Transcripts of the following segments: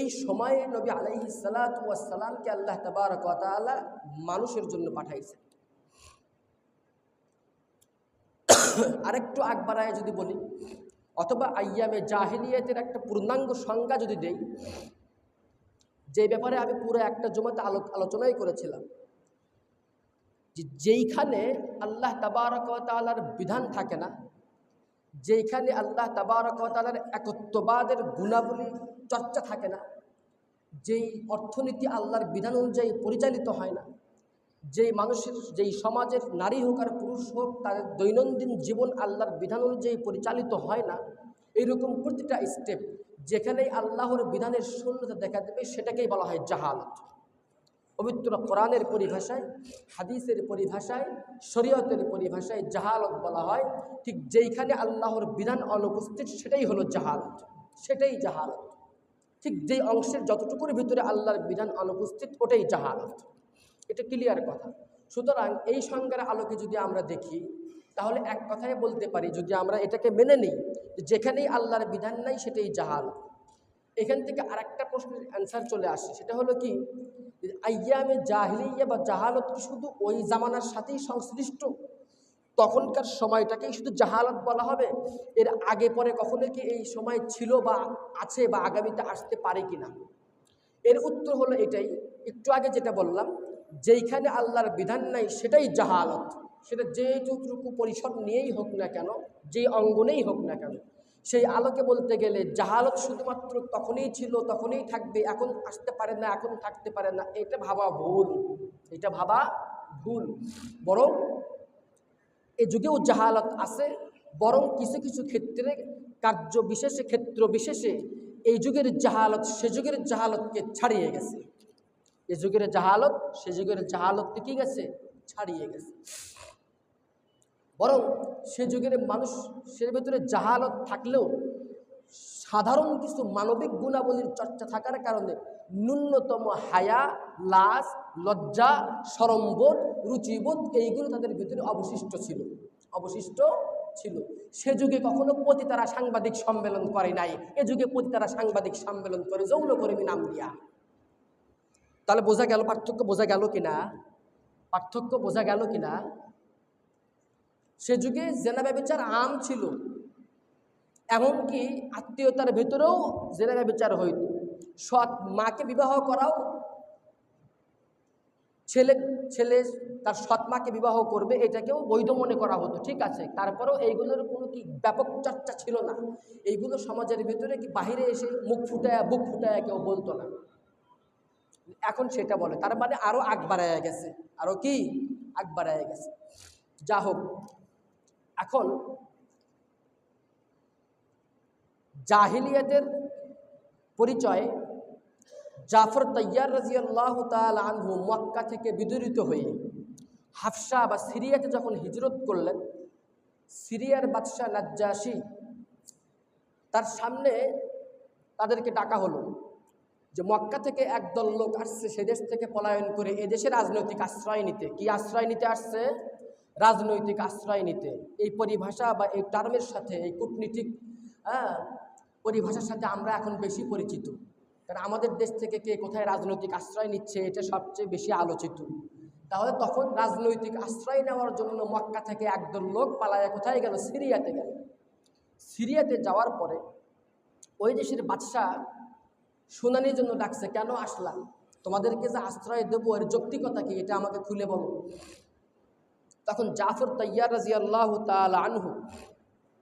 এই সময়ে নবী আলাইহি সালাতামকে আল্লাহ তাবারকালা মানুষের জন্য পাঠাইছেন। আরেকটু আগ বাড়ায় যদি বলি, অথবা আইয়ামে জাহিলিয়াতের একটা পূর্ণাঙ্গ সংজ্ঞা যদি দেই, যে ব্যাপারে আমি পুরো একটা জমাতে আলো, আলোচনাই করেছিলাম, যে যেইখানে আল্লাহ তাবারকালার বিধান থাকে না, যেইখানে আল্লাহ তাবারকালার একত্ববাদের গুণাবলী চর্চা থাকে না। যেই অর্থনীতি আল্লাহর বিধান অনুযায়ী পরিচালিত হয় না, যেই মানুষের, যেই সমাজের নারী হোক আর পুরুষ হোক তাদের দৈনন্দিন জীবন আল্লাহর বিধান অনুযায়ী পরিচালিত হয় না এইরকম প্রতিটা স্টেপ যেখানেই আল্লাহর বিধানের শূন্যতা দেখা দেবে, সেটাকেই বলা হয় জাহালত। পবিত্র কোরআনের পরিভাষায়, হাদিসের পরিভাষায়, শরীয়তের পরিভাষায় জাহালত বলা হয়। ঠিক যেইখানে আল্লাহর বিধান অনুপস্থিত, সেটাই হলো জাহালত। সেটাই জাহালত। ঠিক যেই অংশের যতটুকুর ভিতরে আল্লাহর বিধান অনুপস্থিত, ওটাই জাহালত এটা ক্লিয়ার কথা। সুতরাং এই সংজ্ঞার আলোকে যদি আমরা দেখি, তাহলে এক কথায় বলতে পারি, যদি আমরা এটাকে মেনে নিই যেখানেই আল্লাহর বিধান নাই, সেটাই জাহালত এখান থেকে আরেকটা প্রশ্নের অ্যান্সার চলে আসে, সেটা হলো কি? আইয়ামে জাহিলিয়া বা জাহালত কি শুধু ওই জামানার সাথেই সংশ্লিষ্ট? তখনকার সময়টাকেই শুধু জাহালত বলা হবে। এর আগে পরে কখনো কি এই সময় ছিল বা আছে বা আগামীতে আসতে পারে কি না এর উত্তর হলো এটাই। একটু আগে যেটা বললাম, যেইখানে আল্লাহর বিধান নাই সেটাই জাহালত। সেটা যেটুকু পরিসর নিয়েই হোক না কেন, যেই অঙ্গনেই হোক না কেন, সেই আলোকে বলতে গেলে জাহালত শুধুমাত্র তখনই ছিল, তখনই থাকবে, এখন আসতে পারে না, এখন থাকতে পারে না, এটা ভাবা ভুল। এটা ভাবা ভুল। বরং এ যুগেও জাহালত আছে, বরং কিছু কিছু ক্ষেত্রে কার্য বিশেষে, ক্ষেত্র বিশেষে এই যুগের জাহালত, সে যুগের জাহালতকে ছাড়িয়ে গেছে। এ যুগের জাহালত, সে যুগের জাহালতকে কি গেছে? ছাড়িয়ে গেছে। বরং সে যুগের মানুষ, সে ভেতরে জাহালত থাকলেও সাধারণ কিছু মানবিক গুণাবলীর চর্চা থাকার কারণে ন্যূনতম হায়া লাশ, লজ্জা সরমবোধ রুচিবোধ, এইগুলো তাদের ভিতরে অবশিষ্ট ছিল। অবশিষ্ট ছিল। সে যুগে কখনো পতিতারা সাংবাদিক সম্মেলন করে নাই। এ যুগে পতিতারা সাংবাদিক সম্মেলন করে যৌনকর্মী নাম দিয়া। তাহলে বোঝা গেল পার্থক্য বোঝা গেল কিনা? পার্থক্য বোঝা গেল কিনা? সে যুগে জেনা ব্যবচার আম ছিল। এমনকি আত্মীয়তার ভেতরেও জেনা ব্যবচার হইত। সৎ মাকে বিবাহ করাও ছেলে ছেলে তার সৎ মাকে বিবাহ করবে, এটাকেও বৈধ মনে করা হতো, ঠিক আছে? তারপরেও এইগুলোর কোনো কি ব্যাপক চর্চা ছিল না? এইগুলো সমাজের ভিতরে কি বাহিরে এসে মুখ ফুটায়, বুক ফুটায় কেউ বলতো না। এখন সেটা বলে, তার মানে আরও আগ বাড়াইয়া গেছে। আরও কি? আগ বাড়াইয়া গেছে। যা হোক, এখন জাহিলিয়াতের পরিচয় জাফর তৈয়ার রাজিয়াল্লাহ তাল আনহু মক্কা থেকে বিদরিত হয়ে হাফসা বা সিরিয়াতে যখন হিজরত করলেন, সিরিয়ার বাদশাহ নাজ্জাসি তার সামনে তাদেরকে ডাকা হলো যে মক্কা থেকে একদল লোক আসছে, সে দেশ থেকে পলায়ন করে এদেশে রাজনৈতিক আশ্রয় নিতে। কি আশ্রয় নিতে আসছে? রাজনৈতিক আশ্রয় নিতে। এই পরিভাষা বা এই টার্মের সাথে, এই কূটনীতিক হ্যাঁ পরিভাষার সাথে আমরা এখন বেশি পরিচিত। কারণ আমাদের দেশ থেকে কে কোথায় রাজনৈতিক আশ্রয় নিচ্ছে, এটা সবচেয়ে বেশি আলোচিত। তাহলে তখন রাজনৈতিক আশ্রয় নেওয়ার জন্য মক্কা থেকে একদল লোক পালায়া, কোথায় গেল? সিরিয়াতে গেল। সিরিয়াতে যাওয়ার পরে ওই দেশের বাদশাহ শুনানির জন্য ডাকছে, কেন আসলাম তোমাদেরকে যে আশ্রয় দেবো, এর যৌক্তিকতা কি? এটা আমাকে খুলে বলো। তখন জাফর তৈয়ার রাজি আল্লাহ আনহু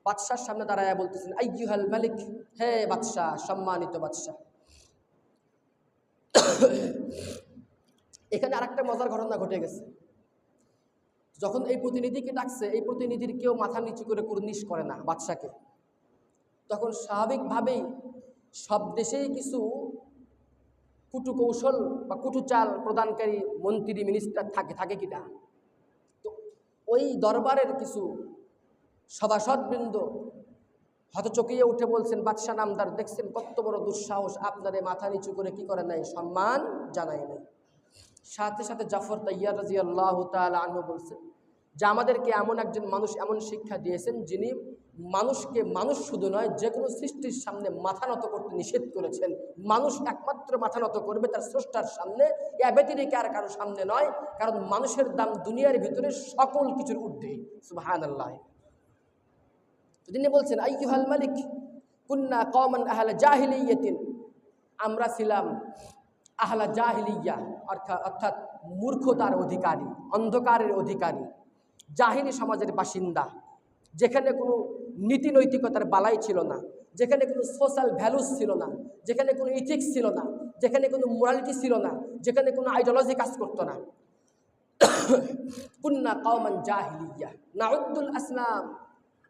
বাদশার সামনে দাঁড়ায় বলতেছেন, আইয়ুহাল মালিক, হে বাদশাহ, সম্মানিত বাদশাহ এখানে আরেকটা মজার ঘটনা ঘটে গেছে। যখন এই প্রতিনিধিকে ডাকছে, এই প্রতিনিধির কেউ মাথা নিচু করে কুর্নিশ করে না বাদশাকে। তখন স্বাভাবিকভাবেই সব দেশেই কিছু কুটু কৌশল বা কুটু চাল প্রদানকারী মন্ত্রী মিনিস্টার থাকে থাকে কিনা? তো ওই দরবারের কিছু সভাসদবৃন্দ হতচকিয়ে উঠে বলছেন, বাদশাহ নামদার, দেখছেন কত বড় দুঃসাহস। আপনারে মাথা নিচু করে কি করে নাই? সম্মান জানায় নাই। সাথে সাথে জাফর তাইয়ার রাজি আল্লাহ আনহু বলছেন যে, আমাদেরকে এমন একজন মানুষ এমন শিক্ষা দিয়েছেন যিনি মানুষকে, মানুষ শুধু নয় যে কোনো সৃষ্টির সামনে মাথা নত করতে নিষেধ করেছেন। মানুষ একমাত্র মাথা নত করবে তার স্রষ্টার সামনে। এ আর কারও সামনে নয়, কারণ মানুষের দাম দুনিয়ার ভিতরে সকল কিছুর ঊর্ধ্বে। সুবাহান আল্লাহ তিনি বলছেন আইহাল মালিক, কুন্না কমান আহলা জাহিলিয়াতিন আমরা ছিলাম আহলা জাহিলিয়া অর্থাৎ অর্থাৎ মূর্খতার অধিকারী, অন্ধকারের অধিকারী, জাহিলি সমাজের বাসিন্দা। যেখানে কোনো নীতি নৈতিকতার বালাই ছিল না, যেখানে কোনো সোশ্যাল ভ্যালুস ছিল না, যেখানে কোনো ইথিক্স ছিল না, যেখানে কোনো মোরালিটি ছিল না, যেখানে কোনো আইডিওলজি কাজ করতো না। কুন্না কওমান জাহিলিয়া নাউদ্দুল আসলাম।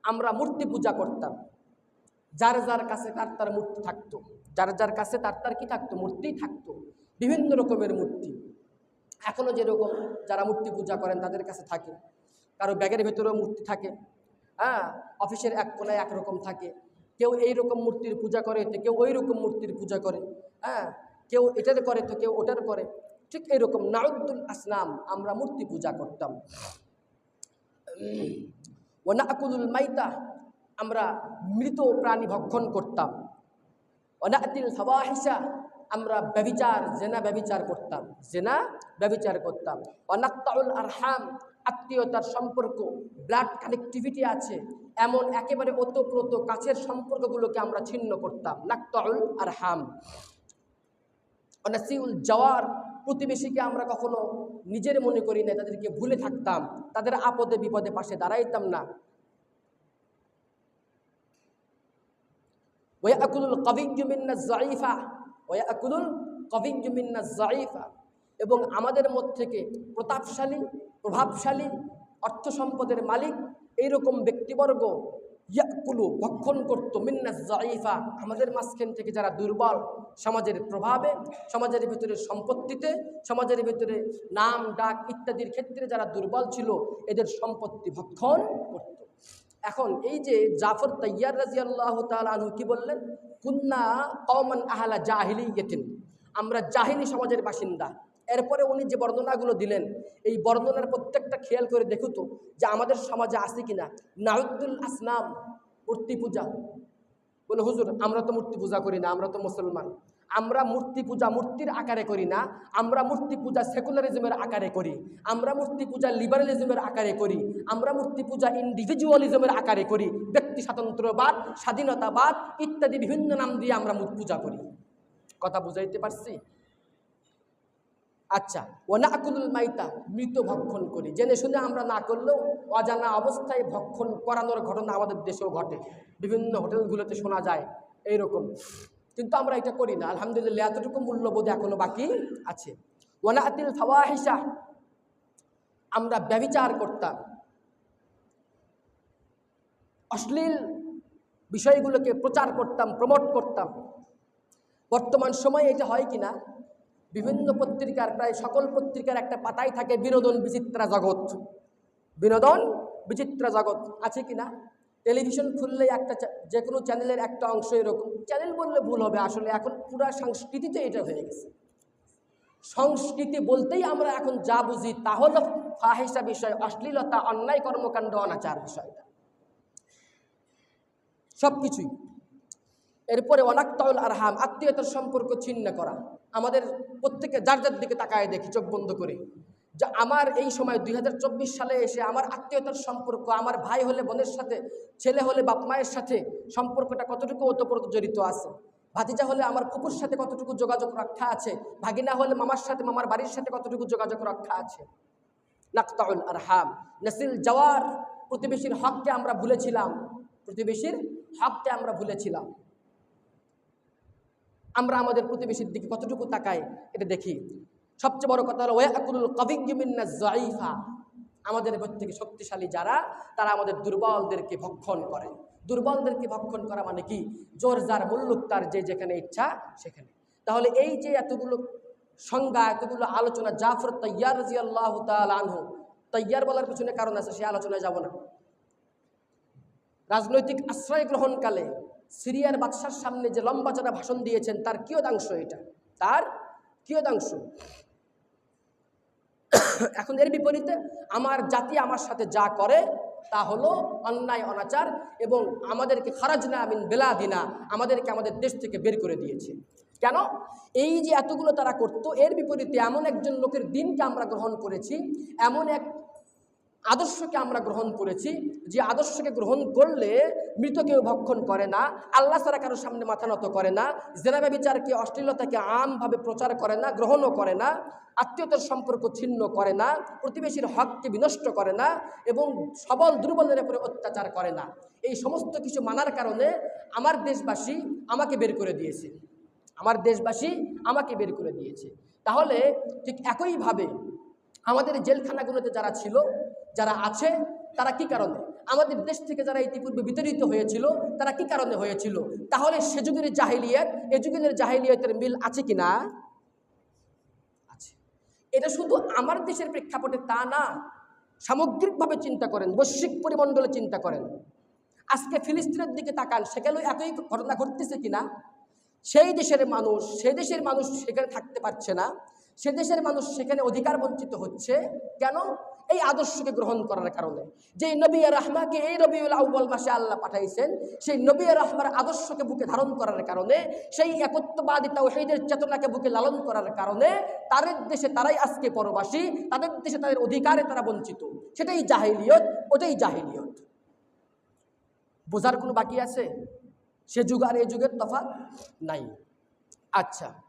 আমরা মূর্তি পূজা করতাম। যার যার কাছে তার তার মূর্তি থাকতো। যার যার কাছে তার তার কি থাকতো? মূর্তি থাকতো। বিভিন্ন রকমের মূর্তি। এখনও যেরকম যারা মূর্তি পূজা করেন তাদের কাছে থাকে। কারও ব্যাগের ভেতরেও মূর্তি থাকে। হ্যাঁ অফিসের এক কোনায় একরকম থাকে। কেউ এই রকম মূর্তির পূজা করে তো কেউ ওই রকম মূর্তির পূজা করে। হ্যাঁ কেউ এটার করে তো কেউ ওটার করে। ঠিক এইরকম নারুদ্দুল আসলাম আমরা মূর্তি পূজা করতাম। ওনাকুলুল মাইতা, আমরা মৃত প্রাণী ভক্ষণ করতাম। অনাতিল ফাওয়াহিসা আমরা ব্যবিচার জেনা ব্যবিচার করতাম। জেনা ব্যবিচার করতাম। অনাক্তাউল আরহাম, আত্মীয়তার সম্পর্ক, ব্লাড কানেক্টিভিটি আছে। এমন একেবারে ওতপ্রোত কাছের সম্পর্কগুলোকে আমরা ছিন্ন করতাম। নাক্তাউল আরহাম। অনাসিউল জওয়ার প্রতিবেশীকে আমরা কখনো নিজের মনে করি না তাদেরকে ভুলে থাকতাম, তাদের আপদে বিপদে পাশে দাঁড়াইতাম না। জাইফা জাইফা এবং আমাদের মধ্যে থেকে প্রতাপশালী, প্রভাবশালী অর্থ সম্পদের মালিক, এইরকম ব্যক্তিবর্গ ইয়াকুলু ভক্ষণ করত মিন্না জাইফা আমাদের মাঝখান থেকে যারা দুর্বল, সমাজের প্রভাবে, সমাজের ভিতরে সম্পত্তিতে, সমাজের ভিতরে নাম, ডাক ইত্যাদির ক্ষেত্রে যারা দুর্বল ছিল, এদের সম্পত্তি ভক্ষণ করত। এখন এই যে জাফর তৈয়ার রাজি আল্লাহ আনহু কি বললেন? কুন্না কমান আহলা জাহিলি আমরা জাহিলি সমাজের বাসিন্দা। এরপরে উনি যে বর্ণনাগুলো দিলেন, এই বর্ণনার প্রত্যেকটা খেয়াল করে দেখো তো যে আমাদের সমাজে আছে কিনা। নাউদ্দুল আসলাম মূর্তি পূজা। বলে, হুজুর, আমরা তো মূর্তি পূজা করি না, আমরা তো মুসলমান। আমরা মূর্তি পূজা মূর্তির আকারে করি না, আমরা মূর্তি পূজা সেকুলারিজমের আকারে করি। আমরা মূর্তি পূজা লিবারালিজমের আকারে করি। আমরা মূর্তি পূজা ইন্ডিভিজুয়ালিজমের আকারে করি। ব্যক্তি স্বাতন্ত্র্যবাদ, স্বাধীনতাবাদ ইত্যাদি বিভিন্ন নাম দিয়ে আমরা পূজা করি। কথা বুঝাইতে পারছি? আচ্ছা ওনা আকুলুল মাইতা, মৃত ভক্ষণ করি। জেনে শুনে আমরা না করলেও অজানা অবস্থায় ভক্ষণ করানোর ঘটনা আমাদের দেশেও ঘটে। বিভিন্ন হোটেলগুলোতে শোনা যায় এইরকম। কিন্তু আমরা এটা করি না। আলহামদুলিল্লাহ, এতটুকু মূল্যবোধ এখনও বাকি আছে। ওনা আতিল ফাওয়াহিসা আমরা ব্যবিচার করতাম। অশ্লীল বিষয়গুলোকে প্রচার করতাম, প্রমোট করতাম। বর্তমান সময়ে এটা হয় কি না বিভিন্ন পত্রিকার, প্রায় সকল পত্রিকার একটা পাতাই থাকে বিনোদন বিচিত্রা জগৎ। বিনোদন বিচিত্রা জগৎ আছে কি না? টেলিভিশন খুললেই একটা যে কোনো চ্যানেলের একটা অংশ এরকম। চ্যানেল বললে ভুল হবে আসলে, এখন পুরা সংস্কৃতিতে এটা হয়ে গেছে। সংস্কৃতি বলতেই আমরা এখন যা বুঝি তা হলো ফাহেসা বিষয়, অশ্লীলতা, অন্যায় কর্মকাণ্ড, অনাচার বিষয়টা। সব কিছুই এরপরে অনাক্তাউল আরহাম, আত্মীয়তার সম্পর্ক ছিন্ন করা। আমাদের প্রত্যেকে যার যার দিকে তাকায় দেখি, চোখ বন্ধ করে। যে আমার এই সময় দুই হাজার চব্বিশ সালে এসে আমার আত্মীয়তার সম্পর্ক, আমার ভাই হলে বোনের সাথে, ছেলে হলে বাপ মায়ের সাথে সম্পর্কটা কতটুকু ওতপ্রোত জড়িত আছে? ভাতিজা হলে আমার কুকুর সাথে কতটুকু যোগাযোগ রক্ষা আছে? ভাগিনা হলে মামার সাথে, মামার বাড়ির সাথে কতটুকু যোগাযোগ রক্ষা আছে? নাক্তাউল আরহাম, নাসিল জওয়ার প্রতিবেশীর হককে আমরা ভুলেছিলাম। প্রতিবেশীর হককে আমরা ভুলেছিলাম। আমরা আমাদের প্রতিবেশীর দিকে কতটুকু তাকাই, এটা দেখি। সবচেয়ে বড় কথা হলো ওয়াকুলুল কবিজ্ঞমিন্না জয়ফা আমাদের থেকে শক্তিশালী যারা, তারা আমাদের দুর্বলদেরকে ভক্ষণ করে। দুর্বলদেরকে ভক্ষণ করা মানে কি? জোর যার মুল্লুক তার যে যেখানে ইচ্ছা, সেখানে। তাহলে এই যে এতগুলো সংজ্ঞা, এতগুলো আলোচনা, জাফর তৈয়ার রাজি আল্লাহ আনহু তৈয়ার বলার পিছনে কারণ আছে, সে আলোচনায় যাব না। রাজনৈতিক আশ্রয় গ্রহণকালে সিরিয়ার বাদশার সামনে যে লম্বা চড়া ভাষণ দিয়েছেন, তার কিয়দাংশ এটা? তার কিয়দাংশ এখন এর বিপরীতে, আমার জাতি আমার সাথে যা করে, তা হলো অন্যায়, অনাচার এবং আমাদেরকে খারাজনা আমিন বেলাদিনা, আমাদেরকে আমাদের দেশ থেকে বের করে দিয়েছে। কেন? এই যে এতগুলো তারা করতো, এর বিপরীতে এমন একজন লোকের দিনকে আমরা গ্রহণ করেছি, এমন এক আদর্শকে আমরা গ্রহণ করেছি, যে আদর্শকে গ্রহণ করলে মৃতকেও ভক্ষণ করে না, আল্লাহ ছাড়া কারোর সামনে মাথা নত করে না জেনাবে বিচারকে অশ্লীলতাকে আমভাবে প্রচার করে না, গ্রহণও করে না, আত্মীয়তার সম্পর্ক ছিন্ন করে না, প্রতিবেশীর হককে বিনষ্ট করে না এবং সবল দুর্বলের উপরে অত্যাচার করে না। এই সমস্ত কিছু মানার কারণে আমার দেশবাসী আমাকে বের করে দিয়েছে। আমার দেশবাসী আমাকে বের করে দিয়েছে। তাহলে ঠিক একইভাবে আমাদের জেলখানাগুলোতে যারা ছিল যারা আছে, তারা কি কারণে? আমাদের দেশ থেকে যারা ইতিপূর্বে বিতাড়িত হয়েছিল, তারা কি কারণে হয়েছিল? তাহলে সে যুগের জাহিলিয়াত, এ যুগের জাহিলিয়াতের মিল আছে কি না? আছে। এটা শুধু আমার দেশের প্রেক্ষাপটে তা না, সামগ্রিকভাবে চিন্তা করেন, বৈশ্বিক পরিমণ্ডলে চিন্তা করেন। আজকে ফিলিস্তিনের দিকে তাকান, সেখানেও একই ঘটনা ঘটতেছে কিনা সেই দেশের মানুষ, সে দেশের মানুষ সেখানে থাকতে পারছে না, সে দেশের মানুষ সেখানে অধিকার বঞ্চিত হচ্ছে। কেন? এই আদর্শকে গ্রহণ করার কারণে। যে নবী রাহমাকে এই রবিউল আউ্বল মাসে আল্লাহ পাঠাইছেন, সেই নবী রাহমার আদর্শকে বুকে ধারণ করার কারণে, সেই একত্ববাদী তাওহীদের চেতনাকে বুকে লালন করার কারণে, তাদের দেশে তারাই আজকে পরবাসী, তাদের দেশে তাদের অধিকারে তারা বঞ্চিত। সেটাই জাহিলিয়ত, ওটাই জাহিলিয়ত। বোঝার কোনো বাকি আছে? সে যুগ আর এই যুগের তফাৎ নাই। আচ্ছা।